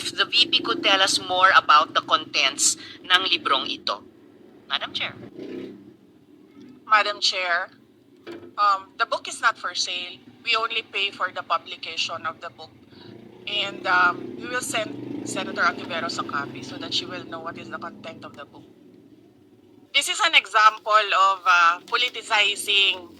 if the VP could tell us more about the contents ng librong ito. Madam Chair. Madam Chair, um, the book is not for sale. We only pay for the publication of the book. And um, we will send Senator Antiveros a copy so that she will know what is the content of the book. This is an example of uh, politicizing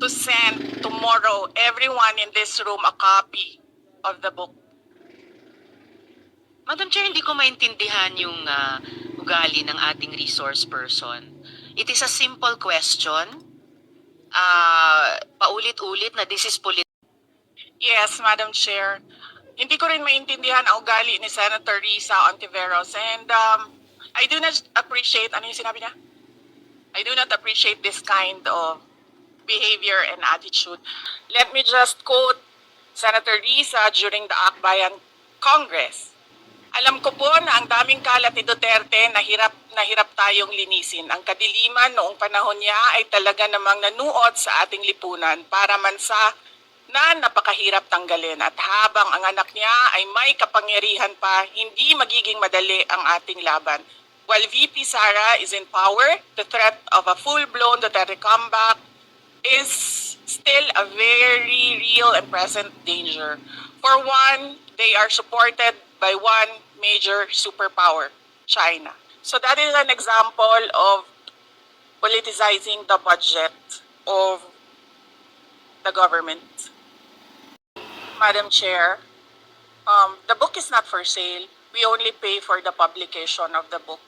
to send tomorrow everyone in this room a copy of the book. Madam Chair, hindi ko maintindihan yung ah, ugali ng ating resource person. It is a simple question. Ah, paulit-ulit na this is polit- Yes, Madam Chair. Hindi ko rin maintindihan ang ugali ni Senator Risa Ontiveros and um, I do not appreciate, ano yung sinabi niya? I do not appreciate this kind of behavior and attitude. Let me just quote Senator Risa during the Akbayan Congress. Alam ko po na ang daming kalat ni Duterte na hirap na hirap tayong linisin. Ang kadiliman noong panahon niya ay talaga namang nanuot sa ating lipunan para mansa na napakahirap tanggalin at habang ang anak niya ay may kapangyarihan pa, hindi magiging madali ang ating laban. While VP Sara is in power, the threat of a full-blown Duterte comeback is still a very real and present danger. For one, they are supported by one major superpower, China. So that is an example of politicizing the budget of the government. Madam Chair, um, the book is not for sale. We only pay for the publication of the book.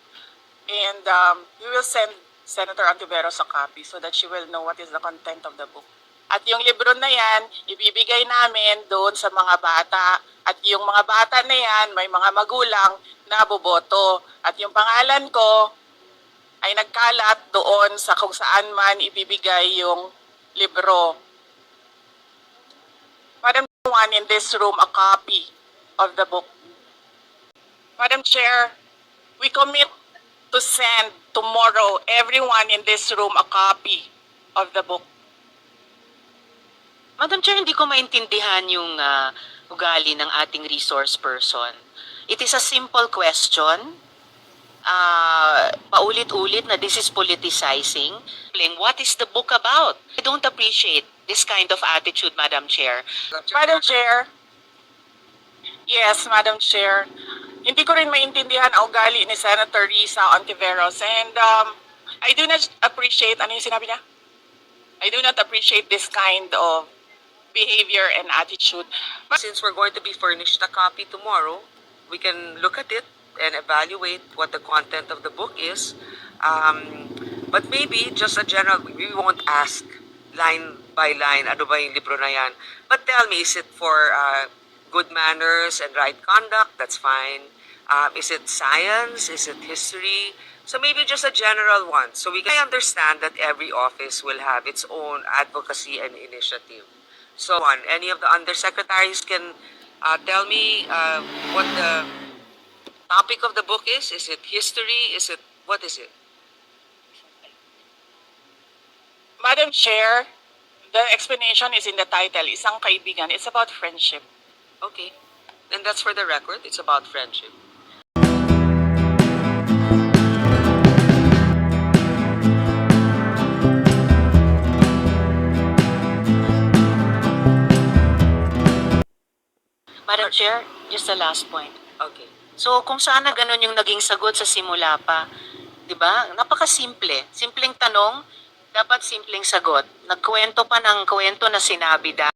And um, we will send Senator Antiveros a copy so that she will know what is the content of the book. At yung libro na yan, ibibigay namin doon sa mga bata. At yung mga bata na yan, may mga magulang na boboto. At yung pangalan ko ay nagkalat doon sa kung saan man ibibigay yung libro. Madam one in this room a copy of the book. Madam Chair, we commit send tomorrow everyone in this room a copy of the book. Madam Chair, hindi ko maintindihan yung ah, ugali ng ating resource person. It is a simple question. Ah, paulit-ulit na this is politicizing. Playing, What is the book about? I don't appreciate this kind of attitude, Madam Chair. Madam Chair, yes, Madam Chair, hindi ko rin maintindihan ang ugali ni Senator Risa Ontiveros and um, I do not appreciate, ano yung sinabi niya? I do not appreciate this kind of behavior and attitude. Since we're going to be furnished a copy tomorrow, we can look at it and evaluate what the content of the book is. Um, but maybe just a general, we won't ask line by line, ano ba yung libro na yan. But tell me, is it for uh, good manners and right conduct? That's fine. Um, is it science? Is it history? So maybe just a general one. So we can understand that every office will have its own advocacy and initiative. So on, any of the undersecretaries can uh, tell me uh, what the topic of the book is? Is it history? Is it, what is it? Madam Chair, the explanation is in the title, Isang Kaibigan. It's about friendship. Okay. And that's for the record. It's about friendship. Madam Chair, just the last point. Okay. So, kung sana ganun yung naging sagot sa simula pa, di ba? Napakasimple. Simpleng tanong, dapat simpleng sagot. Nagkwento pa ng kwento na sinabi dahil